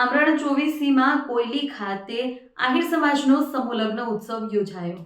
આમરણ ચોવીસીમાં કોયલી ખાતે આહિર સમાજનો સમૂહ ઉત્સવ યોજાયો.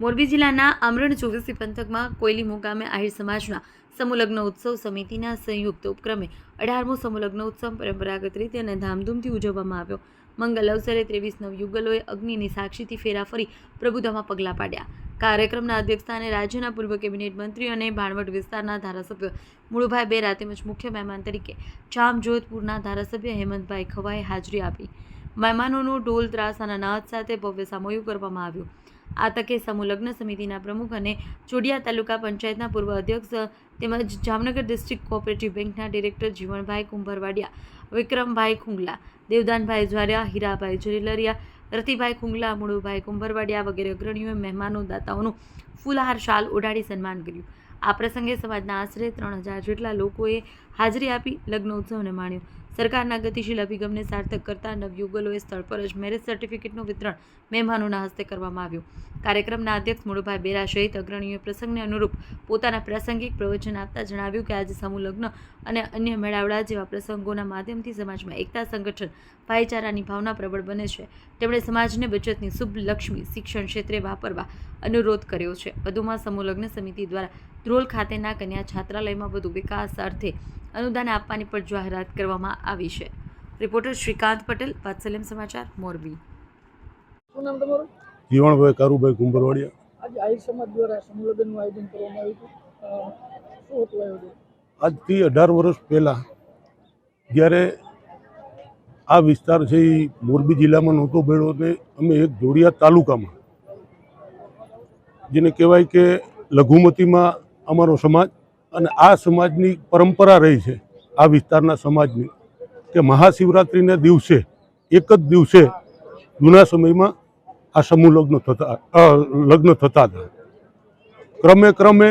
મોરબી જિલ્લાના આમરણ ચોવીસી પંથકમાં કોયલી મુકામે આહિર સમાજના સમૂહલગ્ન ઉત્સવ સમિતિના સંયુક્ત ઉપક્રમે અઢારમો સમૂહલગ્ન ઉત્સવ પરંપરાગત રીતે અને ધામધૂમથી ઉજવવામાં આવ્યો. મંગલ અવસરે ત્રેવીસ નવયુગલોએ અગ્નિની સાક્ષીથી ફેરા ફરી પ્રભુતામાં પગલાં પાડ્યા. કાર્યક્રમના અધ્યક્ષસ્થાને રાજ્યના પૂર્વ કેબિનેટ મંત્રી અને ભાણવડ વિસ્તારના ધારાસભ્ય મુળુભાઈ બેરા તેમજ મુખ્ય મહેમાન તરીકે જામજોધપુરના ધારાસભ્ય હેમંતભાઈ ખવાએ હાજરી આપી. મહેમાનોનું ઢોલ ત્રાસ અને નાદ સાથે ભવ્ય સામૂહિક કરવામાં આવ્યું. આ તકે સમૂહ લગ્ન સમિતિના પ્રમુખ અને ચોડિયા તાલુકા પંચાયતના પૂર્વ અધ્યક્ષ તેમજ જામનગર ડિસ્ટ્રિક્ટ કોઓપરેટિવ બેંકના ડિરેક્ટર જીવણભાઈ કુંભરવાડિયા, વિક્રમભાઈ ખુંગલા, દેવદાનભાઈ જ્વારિયા હીરાભાઈ જરેલરિયા રતિભાઈ ખુંગલા, મુળુભાઈ કુંભરવાડિયા વગેરે અગ્રણીઓએ મહેમાનો, દાતાઓનું ફૂલહાર શાલ ઓઢાડી સન્માન કર્યું. આ પ્રસંગે સમાજના આશરે ત્રણ હજાર જેટલા લોકોએ હાજરી આપી લગ્ન ઉત્સવને માણ્યો. સરકારના ગતિશીલ અભિગમને સાર્થક કરતા નવયુગલોએ સ્થળ પર જ મેરેજ સર્ટિફિકેટનું વિતરણ મહેમાનોના હસ્તે કરવામાં આવ્યું. કાર્યક્રમના અધ્યક્ષ મુળુભાઈ બેરા સહિત અગ્રણીઓએ પ્રસંગને અનુરૂપ પોતાના પ્રાસંગિક પ્રવચન આપતા જણાવ્યું કે આજે સમૂહ લગ્ન અને અન્ય મેળાવડા જેવા પ્રસંગોના માધ્યમથી સમાજમાં એકતા સંગઠન, ભાઈચારાની ભાવના પ્રબળ બને છે. તેમણે સમાજને બચતની શુભ લક્ષ્મી શિક્ષણ ક્ષેત્રે વાપરવા અનુરોધ કર્યો છે. વધુમાં સમૂહ લગ્ન સમિતિ દ્વારા ધ્રોલ ખાતેના કન્યા છાત્રાલયમાં વધુ વિકાસ અર્થે અનુદાન આપવાની પણ જાહેરાત કરવામાં આવી છે. રિપોર્ટર શ્રીકાંત પટેલ વાત્સલ્યમ સમાચાર મોરબી. શું નામ તમારું? જીવણભાઈ કારુભાઈ કુંભરવાડિયા. આજે આહિર સમાજ દ્વારા સમૂહ આયોજન કરવામાં આવ્યું હતું. શું હતું આયોજન? આજથી અઢાર વર્ષ પહેલાં જ્યારે આ વિસ્તાર છે એ મોરબી જિલ્લામાં નહોતો ભેળો ને અમે એક જોડિયા તાલુકામાં જેને કહેવાય કે લઘુમતીમાં અમારો સમાજ અને આ સમાજની પરંપરા રહી છે, આ વિસ્તારના સમાજની, કે મહાશિવરાત્રિના દિવસે, એક જ દિવસે જૂના સમયમાં આ સમૂહ લગ્ન થતા લગ્ન થતા હતા. ક્રમે ક્રમે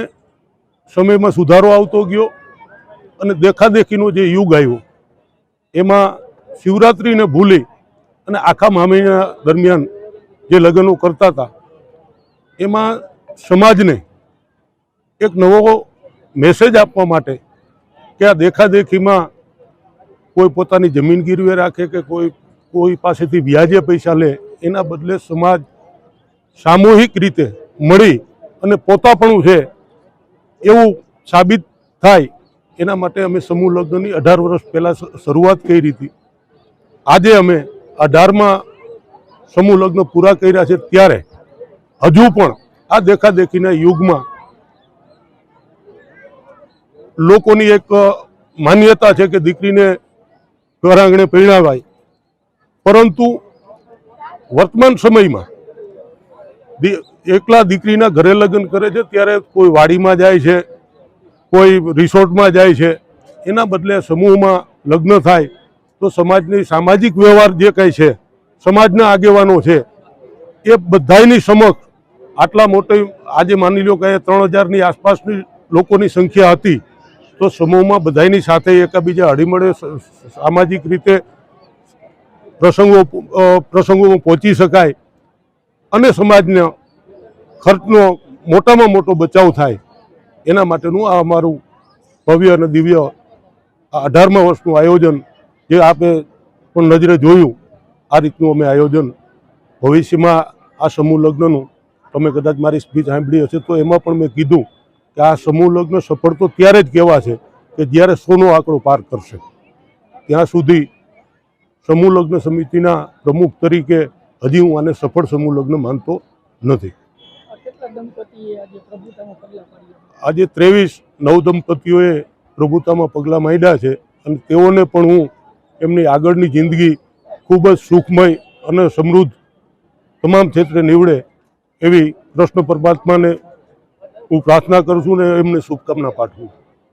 સમયમાં સુધારો આવતો ગયો અને દેખાદેખીનો જે યુગ આવ્યો, એમાં શિવરાત્રિને ભૂલી અને આખા મહિના દરમિયાન જે લગ્નો કરતા હતા, એમાં સમાજને એક નવો મેસેજ આપવા માટે કે આ દેખાદેખીમાં કોઈ પોતાની જમીન ગીરવે રાખે કે કોઈ કોઈ પાસેથી વ્યાજે પૈસા લે, એના બદલે સમાજ સામૂહિક રીતે મળી અને પોતાપણું છે એવું સાબિત થાય, એના માટે અમે સમૂહ લગ્નની અઢાર વર્ષ પહેલાં શરૂઆત કરી હતી. આજે અમે અઢારમાં સમૂહ લગ્ન પૂરા કર્યા છે ત્યારે, હજુ પણ આ દેખાદેખીના યુગમાં લોકોની એક માન્યતા છે કે દીકરીને ઘર આંગણે પરણાવાય પરંતુ વર્તમાન સમયમાં એકલા દીકરીના ઘરે લગ્ન કરે છે, ત્યારે કોઈ વાડીમાં જાય છે, કોઈ રિસોર્ટમાં જાય છે, એના બદલે સમૂહમાં લગ્ન થાય, તો સમાજની સામાજિક વ્યવહાર જે કંઈ છે, સમાજના આગેવાનો છે, એ બધાયની સમક્ષ આટલા મોટી, આજે માની લો કે ત્રણ હજારની આસપાસની લોકોની સંખ્યા હતી તો સમૂહમાં બધાયની સાથે એકબીજા હળીમળે સામાજિક રીતે પ્રસંગો પ્રસંગોમાં પહોંચી શકાય અને સમાજને ખર્ચનો મોટામાં મોટો બચાવ થાય એના માટેનું આ અમારું ભવ્ય અને દિવ્ય અઢારમા વર્ષનું આયોજન જે આપે પણ નજરે જોયું, આ રીતનું અમે આયોજન ભવિષ્યમાં આ સમૂહ લગ્નનું, તમે કદાચ મારી સ્પીચ સાંભળી હશે તો એમાં પણ મેં કીધું કે આ સમૂહ લગ્ન સફળ તો ત્યારે જ કહેવા છે કે જ્યારે સોનો આંકડો પાર કરશે. ત્યાં સુધી સમૂહ લગ્ન સમિતિના પ્રમુખ તરીકે હજી હું આને સફળ સમૂહ લગ્ન માનતો નથી. આજે ત્રેવીસ નવ દંપતીઓએ પ્રભુતામાં પગલાં માંડ્યા છે અને તેઓને પણ હું એમની આગળની જિંદગી ખૂબ જ સુખમય અને સમૃદ્ધ તમામ ક્ષેત્રે નીવડે એવી કૃષ્ણ પરમાત્માને હું પ્રાર્થના કરું છું ને એમને શુભકામના પાઠવું